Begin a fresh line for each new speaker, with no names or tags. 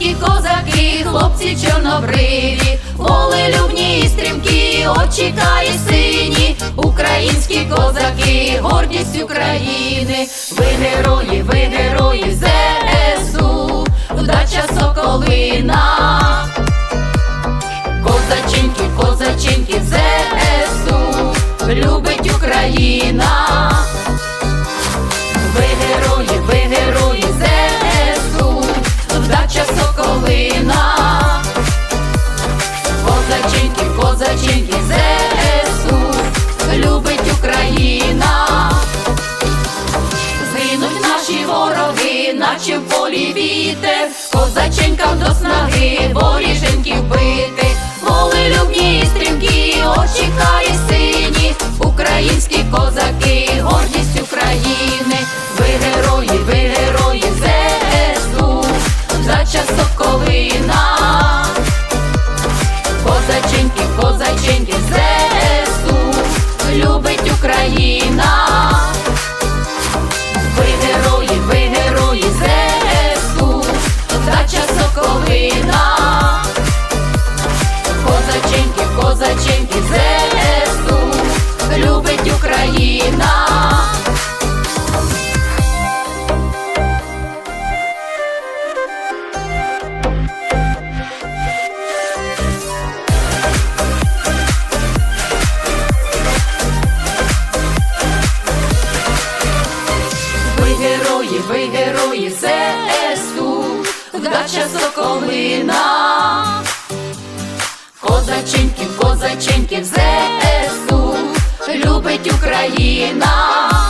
українські козаки, хлопці чорнобриві, волелюбні і стрімкі, очі карі сині, українські козаки, гордість України, ви герої, ви герої ЗСУ, вдача соколина. Козаченьки, козаченьки, ЗСУ, любить Україна. Ви герої, ви герої ЗСУ, вдача соколина. Козаченьки, козаченьки, ЗСУ, любить Україна. Воріженьків бити, волелюбні і стрімкі, очі карі сині, українські козаки, гордість України, ви герої, ви герої ЗСУ, вдача соколина. Козаченьки, козаченьки, ЗСУ, любить Україна. Україна. Ви герої, ви герої ЗСУ, вдача соколина. Козаченьки, козаченьки в ЗСУ, любить Україна.